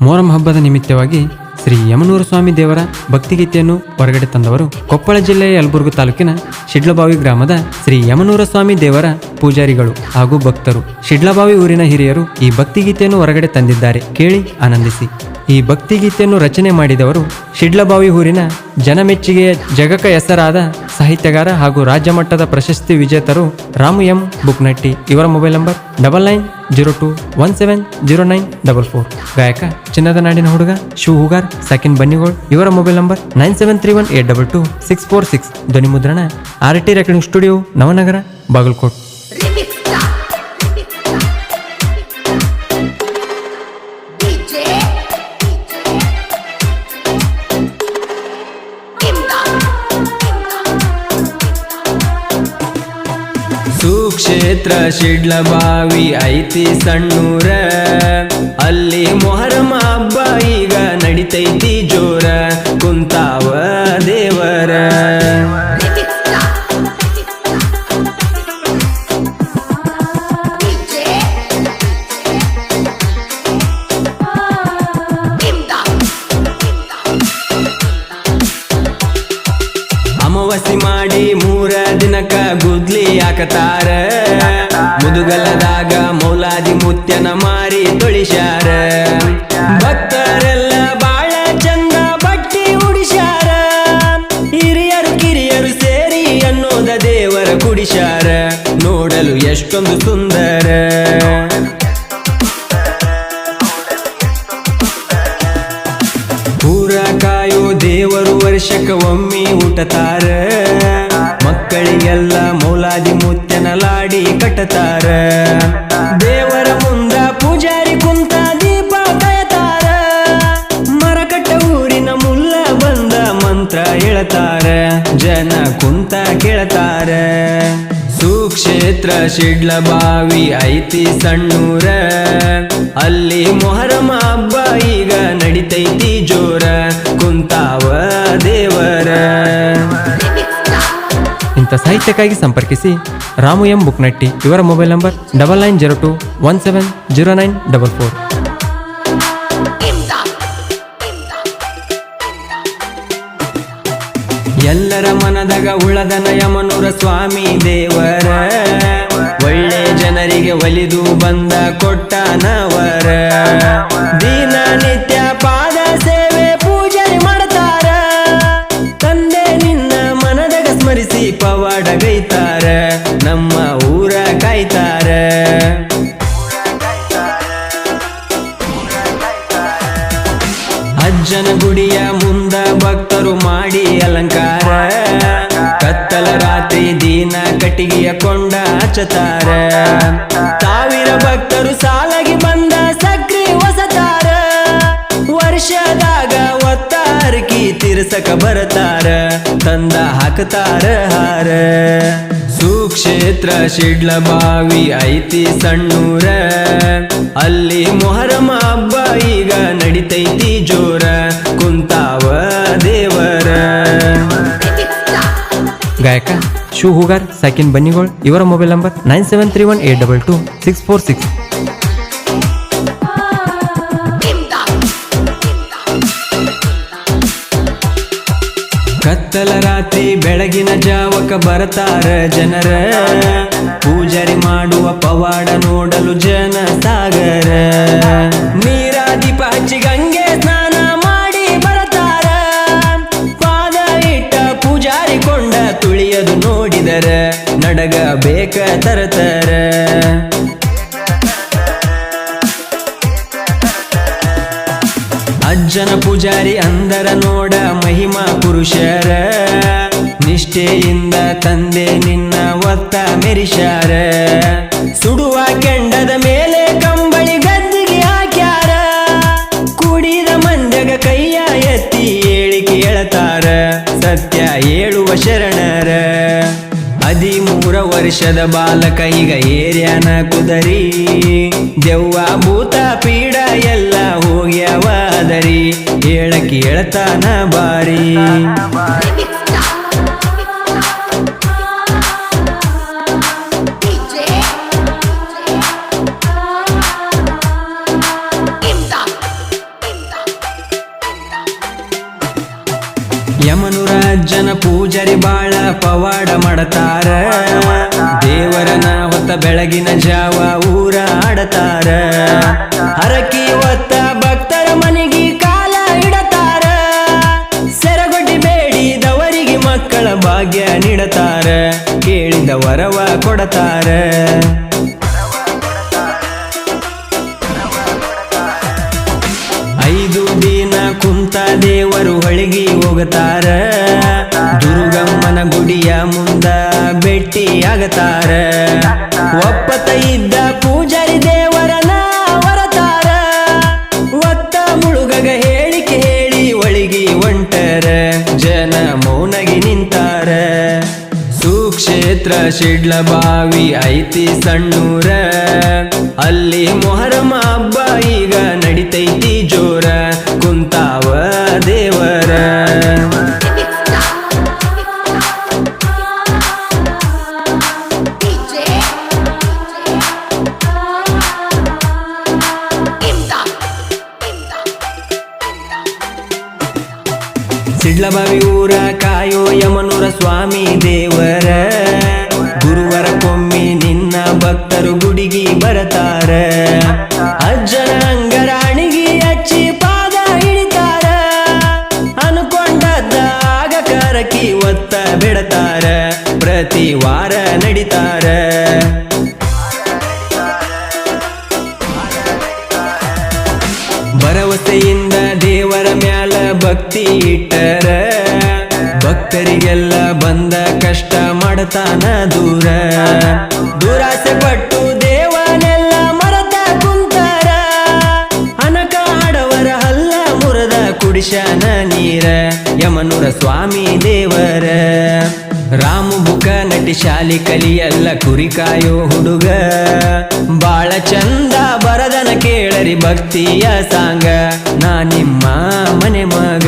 ಮೊಹರಂ ಹಬ್ಬದ ನಿಮಿತ್ತವಾಗಿ ಶ್ರೀ ಯಮನೂರ ಸ್ವಾಮಿ ದೇವರ ಭಕ್ತಿಗೀತೆಯನ್ನು ಹೊರಗಡೆ ತಂದವರು ಕೊಪ್ಪಳ ಜಿಲ್ಲೆಯ ಯಲಬುರ್ಗು ತಾಲೂಕಿನ ಶಿಡ್ಲಬಾವಿ ಗ್ರಾಮದ ಶ್ರೀ ಯಮನೂರ ಸ್ವಾಮಿ ದೇವರ ಪೂಜಾರಿಗಳು ಹಾಗೂ ಭಕ್ತರು. ಶಿಡ್ಲಬಾವಿ ಊರಿನ ಹಿರಿಯರು ಈ ಭಕ್ತಿಗೀತೆಯನ್ನು ಹೊರಗಡೆ ತಂದಿದ್ದಾರೆ. ಕೇಳಿ ಆನಂದಿಸಿ. ಈ ಭಕ್ತಿಗೀತೆಯನ್ನು ರಚನೆ ಮಾಡಿದವರು ಶಿಡ್ಲಬಾವಿ ಊರಿನ ಜನಮೆಚ್ಚುಗೆಯ ಜಗಕ ಹೆಸರಾದ ಸಾಹಿತ್ಯಗಾರ ಹಾಗೂ ರಾಜ್ಯ ಮಟ್ಟದ ಪ್ರಶಸ್ತಿ ವಿಜೇತರು ರಾಮು ಎಂ ಬುಕ್ನಟ್ಟಿ. ಇವರ mobile number double nine zero two one seven zero nine double four. ಗಾಯಕ ಚಿನ್ನದ ನಾಡಿನ ಹುಡುಗ ಶಿವ ಹುಗಾರ್ ಸಕಿನ್ ಬನ್ನಿಗೋಳ್. ಇವರ mobile number nine seven three one eight double two six four six. ಧ್ವನಿ ಮುದ್ರಣ R T recording studio Navanagar, Bagalkot. ಸುಕ್ಷೇತ್ರ ಶಿಡ್ಲಬಾವಿ ಐತಿ ಸಣ್ಣೂರ. ಅಲ್ಲಿ ಮೊಹರಮ ಹಬ್ಬ ಈಗ ನಡಿತೈತಿ ಜೋರ. ಹಾಕತಾರ. ಮುದುಗಲದಾಗ ಮೌಲಾದಿ ಮುತ್ಯನ ಮಾರಿ ತೊಳಿಸ್ಯಾರ. ಭಕ್ತರೆಲ್ಲ ಬಾಳ ಚಂದ ಬಟ್ಟಿ ಉಡಿಸ್ಯಾರ. ಹಿರಿಯರು ಕಿರಿಯರು ಸೇರಿ ಅನ್ನೋದ ದೇವರ ಕುಡಿಸ್ಯಾರ. ನೋಡಲು ಎಷ್ಟೊಂದು ಸುಂದರ. ಪೂರ ಕಾಯೋ ದೇವರು ವರ್ಷಕ್ಕೆ ಒಮ್ಮೆ ಊಟತಾರ. ಮಕ್ಕಳಿಗೆಲ್ಲ ಮೂಲಾದಿ ಮುತ್ಯನ ಲಾಡಿ ಕಟ್ಟತಾರ. ದೇವರ ಮುಂದ ಪೂಜಾರಿ ಕುಂತ ದೀಪ ಕಾಯತಾರ. ಮರಕಟ್ಟ ಊರಿನ ಮುಲ್ಲ ಬಂದ ಮಂತ್ರ ಹೇಳ್ತಾರ. ಜನ ಕುಂತ ಕೇಳ್ತಾರ. ಸುಕ್ಷೇತ್ರ ಶಿಡ್ಲಬಾವಿ ಐತಿ ಸಣ್ಣೂರ. ಅಲ್ಲಿ ಮೊಹರಮ ಹಬ್ಬ ಈಗ ನಡಿತೈತಿ ಜೋರ. ಇಂಥ ಸಾಹಿತ್ಯಕ್ಕಾಗಿ ಸಂಪರ್ಕಿಸಿ ರಾಮು ಎಂ ಬುಕ್ನಟ್ಟಿ, ಇವರ mobile number double nine zero two one seven zero nine double four. ಎಲ್ಲರ ಮನದಾಗ ಉಳ್ಳದ ನಯಮನೂರ ಸ್ವಾಮಿ ದೇವರ. ಒಳ್ಳೆ ಜನರಿಗೆ ಒಲಿದು ಬಂದ ಕೊಟ್ಟನವರ ನಮ್ಮ ಊರ ಕಾಯ್ತಾರ. ಅಜ್ಜನ ಗುಡಿಯ ಮುಂದ ಭಕ್ತರು ಮಾಡಿ ಅಲಂಕಾರ. ಕತ್ತಲ ರಾತ್ರಿ ದೀನ ಕಟ್ಟಿಗೆಯ ಕೊಂಡ ಹಚ್ಚತಾರ ಸಾವಿರ ಭಕ್ತರು ಸಾಲಾಗಿ ಬಂದ ಸಕ್ರಿ ಹೊಸತಾರ. ವರ್ಷದಾಗ ಒತ್ತಾರಕಿ ತಿರ್ಸಕ ಬರತಾರ, ತಂದ ಹಾಕತಾರ ಹಾರ. ಸುಕ್ಷೇತ್ರ ಶಿಡ್ಲಬಾವಿ ಐತಿ ಸಣ್ಣೂರ ಅಲ್ಲಿ ಮೊಹರಮ ಹಬ್ಬ ಈಗ ನಡಿತೈತಿ ಜೋರ. ಕುಂತಾವ ದೇವರ. ಗಾಯಕ ಶೂ ಹುಗಾರ್ ಸಾಕಿನ್ ಬನ್ನಿಗೋಳ್, ಇವರ mobile number nine seven three one eight double two six four six. ಕತ್ತಲ ರಾತ್ರಿ ಬೆಳಗಿನ ಜಾವಕ ಬರತಾರ ಜನರ. ಪೂಜಾರಿ ಮಾಡುವ ಪವಾಡ ನೋಡಲು ಜನ ಸಾಗರ. ನೀರಾದಿ ಪಾಚಿ ಗಂಗೆ ಸ್ನಾನ ಮಾಡಿ ಬರತಾರ. ಪಾದ ಇಟ್ಟ ಪೂಜಾರಿ ಕೊಂಡ ತುಳಿಯದು ನೋಡಿದರ. ನಡಗ ಬೇಕ ತರತರ. ಅಜ್ಜನ ಪೂಜಾರಿ ಅಂದರ ನೋಡ ಮಹಿಮಾ ಪುರುಷರ. ನಿಷ್ಠೆಯಿಂದ ತಂದೆ ನಿನ್ನ ಒತ್ತ ಮೆರಿಶಾರ ಸುಡುವ ಕೆಂಡದ ಮೇಲೆ ಕಂಬಳಿ ಗದ್ದಿಗೆ ಹಾಕ್ಯಾರ. ಕುಡಿದ ಮಂದ್ಯಗ ಕೈಯ ಎತ್ತಿ ಏಳಿಕೆ ಎಳತಾರ. ಸತ್ಯ ಹೇಳುವ ಶರಣರ. ಹದಿಮೂರ ವರ್ಷದ ಬಾಲಕ ಈಗ ಏರ್ಯಾನ ಕುದರಿ. ದೆವ್ವ ಭೂತ ಪೀಡ ಎಲ್ಲ ಹೋಗ್ಯಾವ. ಮಾದರಿ ಹೇಳಕ್ಕೆ ಹೇಳ್ತಾನ ಬಾರಿ. ಯಮನುರಾಜನ ಪೂಜಾರಿ ಬಾಳ ಪವಾಡ ಮಾಡತಾರ. ದೇವರನ ಹೊತ್ತ ಬೆಳಗಿನ ಜಾವ ಊರ ಆಡತಾರ. ಹರಕಿ ಹೊತ್ತ ಭಾಗ್ಯ ನೀಡತಾರ, ಕೇಳಿದ ವರವ ಕೊಡತಾರ. ಐದು ದಿನ ಕುಂತ ದೇವರು ಹೊಳಗಿ ಹೋಗತಾರ. ದುರ್ಗಮ್ಮನ ಗುಡಿಯ ಮುಂದ ಭೇಟಿ ಆಗತಾರ ಒಪ್ಪತ ಇದ್ದ ಪೂಜಾರಿ ಸುಕ್ಷೇತ್ರ ಶಿಡ್ಲ ಬಾವಿ ಐತಿ ಸಣ್ಣೂರ. ಅಲ್ಲಿ ಮೊಹರಮ ಹಬ್ಬ ಈಗ ನಡಿತೈತಿ ಜೋರ. ಕುಂತಾವ ದೇವರ. ಸಿಡ್ಲಬಾವಿ ಊರ ಕಾಯೋ ಯಮನೂರ ಸ್ವಾಮಿ ದೇವರ. ಗುರುವರ ಕೊಮ್ಮಿ ನಿನ್ನ ಭಕ್ತರು ಗುಡಿಗಿ ಬರತಾರ. ಅಜ್ಜನ ಅಂಗರಾಣಿಗಿ ಅಚ್ಚಿ ಪಾದ ಹಿಡಿತಾರ. ಅನುಕೊಂಡ ಕರಕಿ ಒತ್ತ ಬಿಡತಾರ. ಪ್ರತಿ ವಾರ ನಡಿತಾರ. ಭರವಸೆಯಿಂದ ದೇವರ ಮ್ಯಾಲ ಭಕ್ತಿ ಇಟ್ಟರ. ಮಾಡತಾನ ದೂರ. ದುರಾಸೆ ಪಟ್ಟು ದೇವನೆಲ್ಲ ಮರತ ಕುಂತಾರ. ಅನಕ ಆಡವರ ಹಲ್ಲ ಮುರದ ಕುಡಿಶನ ನೀರ. ಯಮನೂರ ಸ್ವಾಮಿ ದೇವರ. ರಾಮು ಬುಕ ನಟಿ ಶಾಲಿ ಕಲಿಯಲ್ಲ ಕುರಿ ಕಾಯೋ ಹುಡುಗ. ಬಾಳ ಚಂದ ಬರದನ ಕೇಳರಿ ಭಕ್ತಿಯ ಸಾಂಗ. ನಾ ನಿಮ್ಮ ಮನೆ ಮಗ.